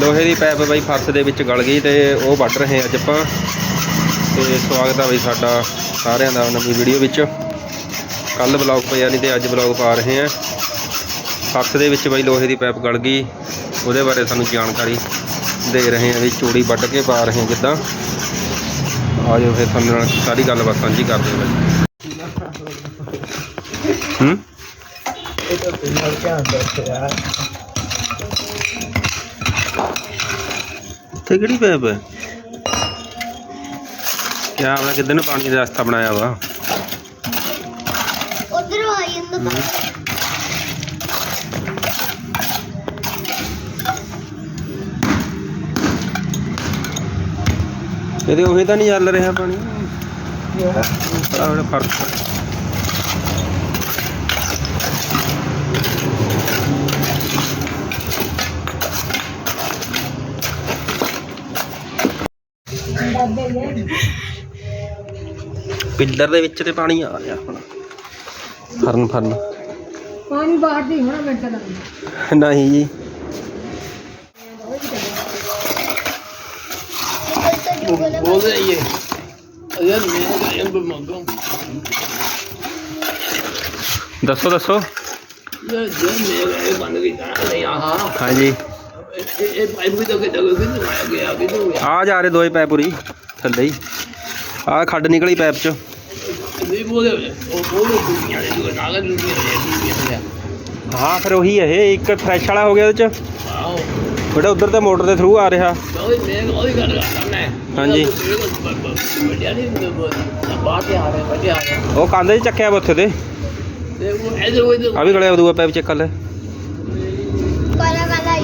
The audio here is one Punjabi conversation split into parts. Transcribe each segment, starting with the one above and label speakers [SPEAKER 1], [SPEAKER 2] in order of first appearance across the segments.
[SPEAKER 1] ਲੋਹੇ ਦੀ ਪਾਈਪ ਬਾਈ ਫਰਸ਼ ਦੇ ਵਿੱਚ ਗਲ ਗਈ ਤੇ ਉਹ ਵੱਢ ਰਹੇ ਹਾਂ ਅੱਜ ਆਪਾਂ। ਤੇ ਸਵਾਗਤ ਆ ਬਈ ਸਾਡਾ ਸਾਰਿਆਂ ਦਾ ਨਵੀਂ ਵੀਡੀਓ ਵਿੱਚ। ਕੱਲ ਬਲੌਗ ਪਿਆ ਨਹੀਂ ਤੇ ਅੱਜ ਬਲੌਗ ਪਾ ਰਹੇ ਹਾਂ ਫਰਸ਼ ਦੇ ਵਿੱਚ ਬਾਈ ਲੋਹੇ ਦੀ ਪਾਈਪ ਗਲ ਗਈ ਉਹਦੇ ਬਾਰੇ ਸਾਨੂੰ ਜਾਣਕਾਰੀ ਦੇ ਰਹੇ ਹਾਂ ਵੀ ਚੂੜੀ ਵੱਢ ਕੇ ਪਾ ਰਹੇ ਹਾਂ ਕਿੱਦਾਂ। ਆ ਜਾਓ ਫਿਰ ਤੁਹਾਨੂੰ ਨਾਲ ਸਾਰੀ ਗੱਲਬਾਤ ਸਾਂਝੀ ਕਰਦੇ ਹਾਂ ਬਾਈ। ਹੂੰ?
[SPEAKER 2] ਇਹ ਤਾਂ ਪਿੰਡਾਂ ਧਿਆਨ ਰੱਖਿਆ
[SPEAKER 1] ਇੱਥੇ ਕਿਹੜੀ ਪਾਈਪ ਹੈ? ਕਿਆ ਆਪਣਾ ਨੂੰ ਪਾਣੀ ਦਾ ਰਸਤਾ ਬਣਾਇਆ ਵਾ?
[SPEAKER 3] ਉਧਰ ਆ ਜਾਂਦਾ ਪਾਣੀ।
[SPEAKER 1] ਇਹਦੇ ਉਹੀ ਤਾਂ ਨਹੀਂ ਚੱਲ ਰਿਹਾ ਪਾਣੀ? ਬੜਾ ਬੜਾ ਫ਼ਰਕ ਪਿੱਲਰ ਦੇ ਵਿੱਚ ਤੇ ਪਾਣੀ ਆ ਰਿਹਾ ਹੁਣ। ਫਰਨ ਫਰਨ।
[SPEAKER 4] ਪਾਣੀ ਬਾਹਰ ਦੀ ਹੋਣਾ ਮਿੰਟ ਲੱਗਦਾ।
[SPEAKER 1] ਨਹੀਂ ਜੀ।
[SPEAKER 2] ਮੈਂ ਮੰਗਾਂ
[SPEAKER 1] ਦੱਸੋ ਦੱਸੋ।
[SPEAKER 2] ਇਹ ਜੇ ਮੇਰਾ ਇਹ ਬੰਦ ਕੀਤਾ ਨਹੀਂ ਆਹਾ।
[SPEAKER 1] ਹਾਂਜੀ।
[SPEAKER 2] ਇਹ ਇਹ ਪਾਈਪ ਵੀ ਤਾਂ ਕਿਤੇ ਕਿਤੇ ਲਾਇਆ ਗਿਆ ਕਿਤੇ ਗਿਆ
[SPEAKER 1] ਆ ਜਾ ਰਹੇ ਦੋਏ ਪੈਪ ਪੂਰੀ ਥੱਲੇ ਹੀ। ਆ ਖੱਡ ਨਿਕਲੀ ਪੈਪ ਚ।
[SPEAKER 2] ਨਹੀਂ ਬੋਲੇ ਉਹ ਬੋਲੇ ਦੁਨੀਆ ਦੇ ਦੋ ਨਾਗਰ ਦੁਨੀਆ ਦੇ ਦੁਨੀਆ ਦੇ
[SPEAKER 1] ਹਾਂ ਫਿਰ ਉਹੀ ਹੈ ਇਹ ਇੱਕ ਫਰੈਸ਼ ਵਾਲਾ ਹੋ ਗਿਆ ਉਹਦੇ ਚ।
[SPEAKER 2] ਆਓ
[SPEAKER 1] ਜਿਹੜਾ ਉਧਰ ਤੇ ਮੋਟਰ ਦੇ ਥਰੂ ਆ ਰਿਹਾ।
[SPEAKER 2] ਕੋਈ ਮੈਂ ਉਹਦੀ ਗੱਲ ਕਰਦਾ ਮੈਂ
[SPEAKER 1] ਹਾਂਜੀ।
[SPEAKER 2] ਵੱਡਿਆ ਨਹੀਂ ਬਾਹਰ ਤੇ ਆ ਰਿਹਾ ਵੱਡਿਆ ਆ ਰਿਹਾ
[SPEAKER 1] ਉਹ ਕਾਂਦੇ ਚ ਚੱਕਿਆ ਵਾ ਉੱਥੇ ਤੇ।
[SPEAKER 2] ਤੇ ਉਹ ਇਧਰ ਉਹ ਇਧਰ
[SPEAKER 1] ਆ ਵੀ ਗਲਿਆ ਦੂਆ ਪੈਪ ਚੈੱਕ ਕਰ ਲੈ।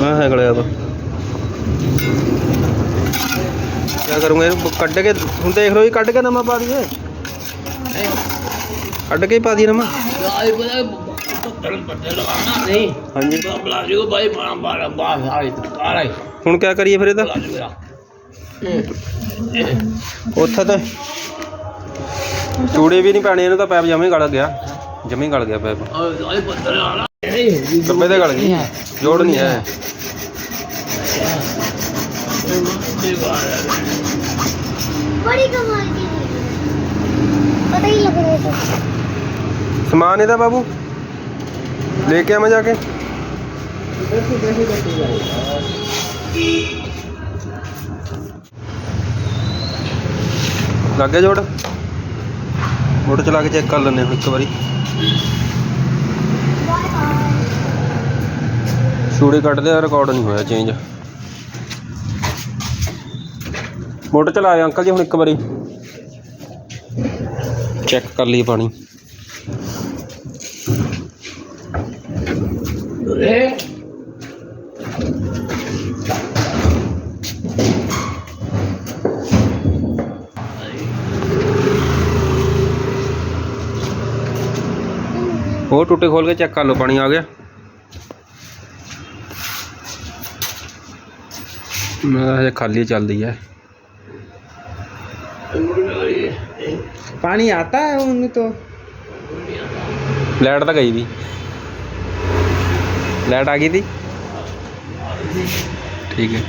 [SPEAKER 3] ਕਾਲਾ ਕਾਲਾ ਹੀ।
[SPEAKER 1] ਹਾਂ ਹੈ ਗਲਿਆ ਵਾ ਕੀ ਕਰੂੰਗਾ ਇਹਨੂੰ ਕੱਢ ਕੇ ਹੁਣ ਦੇਖ ਲਓ ਜੀ ਕੱਢ ਕੇ ਨਵਾਂ ਪਾ ਦਈਏ। ਕੱਢ ਕੇ ਹੀ ਪਾ ਦਈਏ ਨਵਾਂ ਹਾਂਜੀ। ਹੁਣ ਕੀ ਕਰੀਏ ਫਿਰ ਇਹਦਾ ਉੱਥੇ ਤਾਂ ਚੂੜੇ ਵੀ ਨਹੀਂ ਪੈਣੇ ਇਹਨੂੰ ਤਾਂ ਪੈਪ ਜਮੇ ਗਲ ਗਿਆ। ਜਮੇ ਗਲ ਗਿਆ ਪੈਪ। ਕੱਪੇ ਤੇ ਗਲ ਗਈ। ਜੋੜ ਨਹੀਂ ਹੈ। ਸਮਾਨ ਇਹਦਾ ਬਾਬੂ? ਲੈ ਕੇ ਆਵਾਂ ਜਾ ਕੇ। ਲੱਗ ਗਿਆ ਜੋੜ? ਮੋਟਰ ਚਲਾ ਕੇ ਚੈੱਕ ਕਰ ਹਾਂ ਇੱਕ ਵਾਰੀ। ਛੂੜੇ ਕੱਢਦੇ ਆ ਰਿਕਾਰਡ ਨਹੀਂ ਹੋਇਆ ਚੇਂਜ ਮੋਟਰ ਚਲਾਏ ਅੰਕਲ ਜੀ ਹੁਣ ਇੱਕ ਵਾਰੀ। ਚੈੱਕ ਕਰ ਲਈ ਪਾਣੀ। ਹੋਰ ਟੁੱਟੇ ਖੋਲ ਕੇ ਚੈੱਕ ਕਰ ਲਓ, ਪਾਣੀ ਆ ਗਿਆ। ਮੈਂ ਹਜੇ ਖਾਲੀ ਚੱਲਦੀ ਹੈ
[SPEAKER 4] पानी आता है उनमें तो
[SPEAKER 1] लाइट तो गई थी लाइट आ गई थी ठीक है